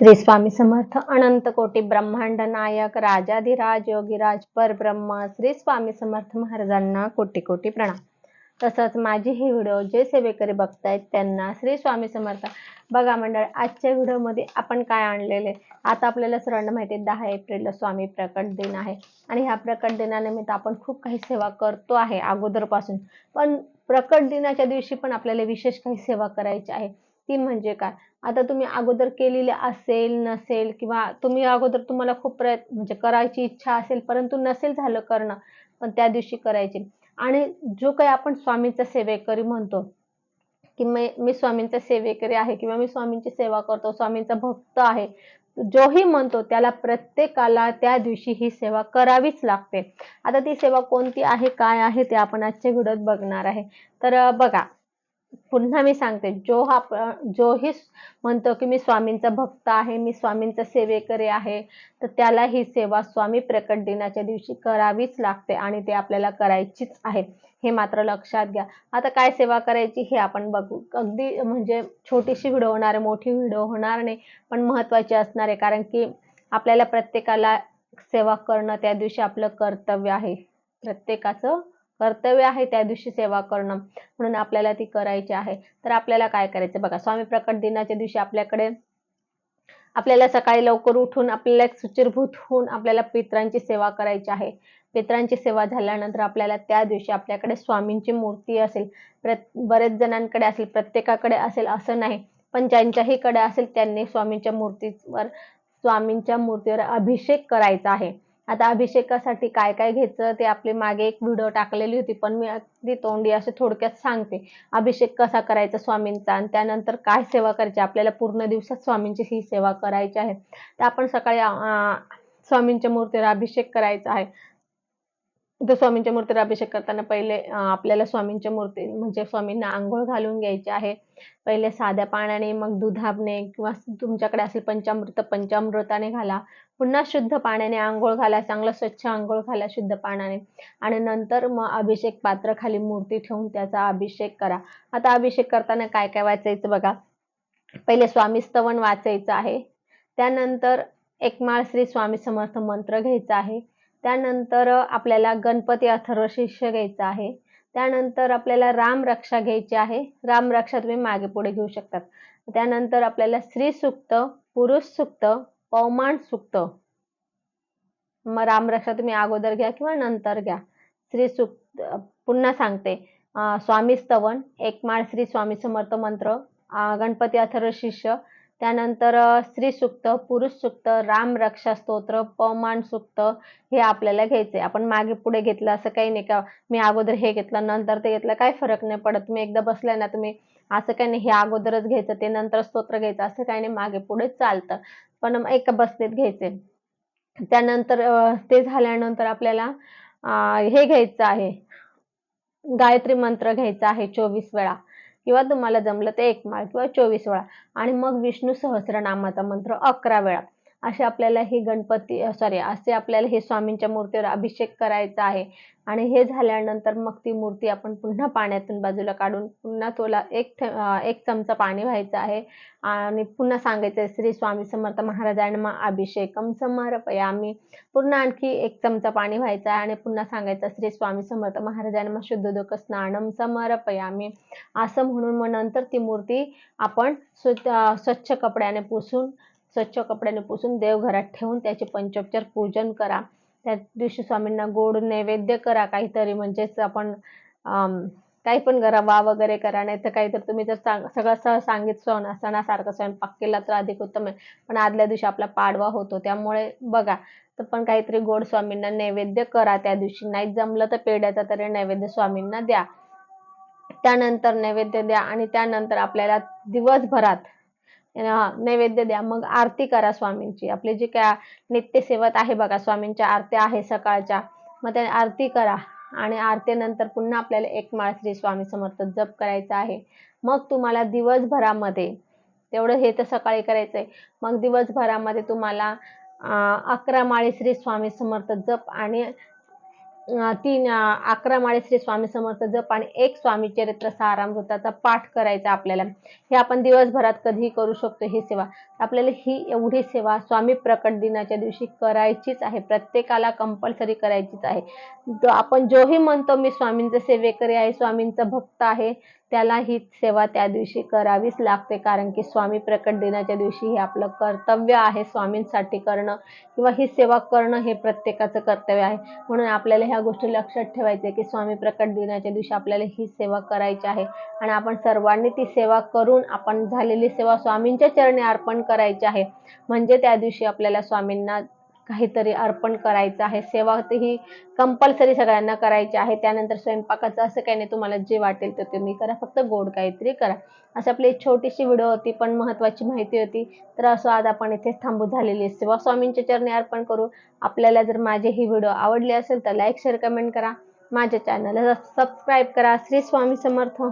श्री स्वामी समर्थ अनंत कोटी ब्रह्मांड नायक राजाधिराज योगीराज परब्रह्म श्री स्वामी समर्थ महाराजांना कोटी कोटी प्रणाम. तसंच माझी ही व्हिडिओ जे सेवेकरी बघतायत त्यांना श्री स्वामी समर्थ. बघा मंडळ आजच्या व्हिडिओमध्ये आपण काय आणलेले? आता आपल्याला सर्वांना माहिती आहे दहा एप्रिलला स्वामी प्रकट दिन आहे. आणि ह्या प्रकट दिनानिमित्त आपण खूप काही सेवा करतो आहे अगोदरपासून. पण प्रकट दिनाच्या दिवशी पण आपल्याला विशेष काही सेवा करायची आहे. ती म्हणजे काय? आता तुम्ही अगोदर केलेले असेल नसेल किंवा तुम्ही अगोदर तुम्हाला खूप प्रयत्न म्हणजे करायची इच्छा असेल परंतु नसेल झालं करणं पण त्या दिवशी करायची. आणि जो काही आपण स्वामींचा सेवेकरी म्हणतो की मी मी स्वामींचा सेवेकरी आहे किंवा मी स्वामींची सेवा करतो स्वामींचा भक्त आहे जोही म्हणतो त्याला प्रत्येकाला त्या दिवशी ही सेवा करावीच लागते. आता ती सेवा कोणती आहे काय आहे ते आपण आजच्या व्हिडिओत बघणार आहे. तर बघा पुन्हा मी सांगते जो हा जो जोही म्हणतो की मी स्वामींचा भक्त आहे मी स्वामींचा सेवेकरी आहे तर त्याला ही सेवा स्वामी प्रकट दिनाच्या दिवशी करावीच लागते आणि ते आपल्याला करायचीच आहे. हे मात्र लक्षात घ्या. आता काय सेवा करायची हे आपण बघू. अगदी म्हणजे छोटीशी व्हिडिओ होणार आहे मोठी व्हिडिओ होणार नाही पण महत्वाची असणार आहे कारण की आपल्याला प्रत्येकाला सेवा करणं त्या दिवशी आपलं कर्तव्य आहे. प्रत्येकाचं कर्तव्य आहे त्या दिवशी सेवा करणं. म्हणून आपल्याला ती करायची आहे. तर आपल्याला काय करायचं बघा स्वामी प्रकट दिनाच्या दिवशी आपल्याकडे आपल्याला सकाळी लवकर उठून आपल्याला एक सुचिरभूत होऊन आपल्याला पित्रांची सेवा करायची आहे. पित्रांची सेवा झाल्यानंतर आपल्याला त्या दिवशी आपल्याकडे स्वामींची मूर्ती असेल प्रत बरेच जणांकडे असेल प्रत्येकाकडे असेल असं नाही. पण ज्यांच्याही कडे असेल त्यांनी स्वामींच्या मूर्तीवर स्वामींच्या मूर्तीवर अभिषेक करायचा आहे. आता अभिषेकासाठी काय काय घ्यायचं ते आपली मागे एक व्हिडिओ टाकलेली होती पण मी अगदी तोंडी असे थोडक्यात सांगते. अभिषेक कसा करायचा स्वामींचा आणि त्यानंतर काय सेवा करायची? आपल्याला पूर्ण दिवसात स्वामींची ही सेवा करायची आहे. तर आपण सकाळी स्वामींच्या मूर्तीवर अभिषेक करायचा आहे. तर स्वामींच्या मूर्तीवर अभिषेक करताना पहिले आपल्याला स्वामींच्या मूर्ती म्हणजे स्वामींना आंघोळ घालून घ्यायची आहे. पहिले साध्या पाण्याने मग दुधाने किंवा तुमच्याकडे असेल पंचामृत पंचामृताने घाला. पुन्हा शुद्ध पाण्याने आंघोळ घाला चांगलं स्वच्छ आंघोळ घाला शुद्ध पाण्याने. आणि नंतर मग अभिषेक पात्र खाली मूर्ती ठेवून त्याचा अभिषेक करा. आता अभिषेक करताना काय काय वाचायचं बघा. पहिले स्वामी स्तवन वाचायचं आहे. त्यानंतर एकमाळ श्री स्वामी समर्थ मंत्र घ्यायचा आहे. त्यानंतर आपल्याला गणपती अथर्व शिष्य घ्यायचा आहे. त्यानंतर आपल्याला राम रक्षा घ्यायची आहे. राम रक्षा तुम्ही मागे पुढे घेऊ शकतात. त्यानंतर आपल्याला स्त्री सुक्त पुरुष सुक्त पौमान सुक्त. मग रामरक्षा तुम्ही अगोदर घ्या किंवा नंतर घ्या. श्री सुक्त पुन्हा सांगते. स्वामी स्तवन एक माळ श्री स्वामी समर्थ मंत्र गणपती अथर्व शिष्य त्यानंतर स्त्री सुक्त पुरुष सुक्त राम रक्षा स्तोत्र पमान सुक्त हे आपल्याला घ्यायचे. आपण मागे पुढे घेतलं असं काही नाही का मी अगोदर हे घेतलं नंतर ते घेतलं काही फरक नाही पडत. तुम्ही एकदा बसलाय ना तुम्ही असं काही नाही हे अगोदरच घ्यायचं ते नंतर स्तोत्र घ्यायचं असं काही नाही मागे पुढे चालतं. पण एका बसनेत घ्यायचे. त्यानंतर ते झाल्यानंतर आपल्याला हे घ्यायचं आहे. गायत्री मंत्र घ्यायचा आहे चोवीस वेळा. किंवा तुम्हाला जमलं ते एक माळ किंवा चोवीस वेळा. आणि मग विष्णू सहस्रनामाचा मंत्र अकरा वेळा. असे आपल्याला हे गणपती सॉरी असे आपल्याला हे स्वामींच्या मूर्तीवर अभिषेक करायचा आहे. आणि हे झाल्यानंतर मग ती मूर्ती आपण पुन्हा पाण्यातून बाजूला काढून पुन्हा तोला एक एक चमचा पाणी व्हायचं आहे. आणि पुन्हा सांगायचं श्री स्वामी समर्थ महाराजांना अभिषेकम समर्पयामी. पुन्हा आणखी एक चमचा पाणी व्हायचं आहे आणि पुन्हा सांगायचं श्री स्वामी समर्थ महाराजांना शुद्ध दुःख स्नानम समर्पयामी. असं म्हणून मग नंतर ती मूर्ती आपण स्वच्छ स्वच्छ कपड्याने पुसून स्वच्छ कपड्याने पुसून देवघरात ठेवून त्याचे पंचोपचार पूजन करा. त्या दिवशी स्वामींना गोड नैवेद्य करा. काहीतरी म्हणजेच आपण काही पण करा वा वगैरे करा. नाही तर काहीतरी तुम्ही जर सांग सगळं सह सांगित सण सणासारखं स्वयंपाक केला तर अधिक उत्तम आहे. पण आदल्या दिवशी आपला पाडवा होतो. त्यामुळे बघा तर पण काहीतरी गोड स्वामींना नैवेद्य करा. त्या दिवशी नाही जमलं तर पेढ्याचा तरी नैवेद्य स्वामींना द्या. त्यानंतर नैवेद्य द्या आणि त्यानंतर आपल्याला दिवसभरात नैवेद्य द्या. मग आरती करा स्वामींची. आपली जी काय नित्यसेवत आहे बघा स्वामींच्या आरत्या आहे सकाळच्या मग त्या आरती करा. आणि आरतीनंतर पुन्हा आपल्याला एक माळ श्री स्वामी समर्थ जप करायचा आहे. मग तुम्हाला दिवसभरामध्ये तेवढं हे तर सकाळी करायचंय. मग दिवसभरामध्ये तुम्हाला अकरा माळी श्री स्वामी समर्थ जप आणि तीन अकरा माळे श्री स्वामी समर्थ जप आणि एक स्वामी चरित्र सारामृताचा पाठ करायचा आपल्याला. हे आपण दिवसभरात कधीही करू शकतो ही सेवा. आपल्याला ही एवढी सेवा स्वामी प्रकट दिनाच्या दिवशी करायचीच आहे. प्रत्येकाला कंपल्सरी करायचीच आहे. आपण जोही म्हणतो मी स्वामींचं सेवेकरी आहे स्वामींचा भक्त आहे त्याला ही सेवा त्या दिवशी करावीच लागते. कारण की स्वामी प्रकट दिनाच्या दिवशी हे आपलं कर्तव्य आहे स्वामींसाठी करणं किंवा ही सेवा करणं हे प्रत्येकाचं कर्तव्य आहे. म्हणून आपल्याला ह्या गोष्टी लक्षात ठेवायच्या की स्वामी प्रकट दिनाच्या दिवशी आपल्याला ही सेवा करायची आहे. आणि आपण सर्वांनी ती सेवा करून आपण झालेली सेवा स्वामींच्या चरणी अर्पण करायची आहे. म्हणजे त्या दिवशी आपल्याला स्वामींना काहीतरी अर्पण करायचं आहे. सेवा ही कंपल्सरी सगळ्यांना करायची आहे. त्यानंतर स्वयंपाकाचं असं काही नाही तुम्हाला जे वाटेल ते तुम्ही करा. फक्त गोड काहीतरी करा. अशी आपली एक छोटीशी व्हिडिओ होती पण महत्त्वाची माहिती होती. तर असं आज आपण इथेच थांबू झालेली सेवा स्वामींच्या चरणी अर्पण करू. आपल्याला जर माझे ही व्हिडिओ आवडली असेल तर लाईक शेअर कमेंट करा. माझ्या चॅनलला सबस्क्राईब करा. श्री स्वामी समर्थ.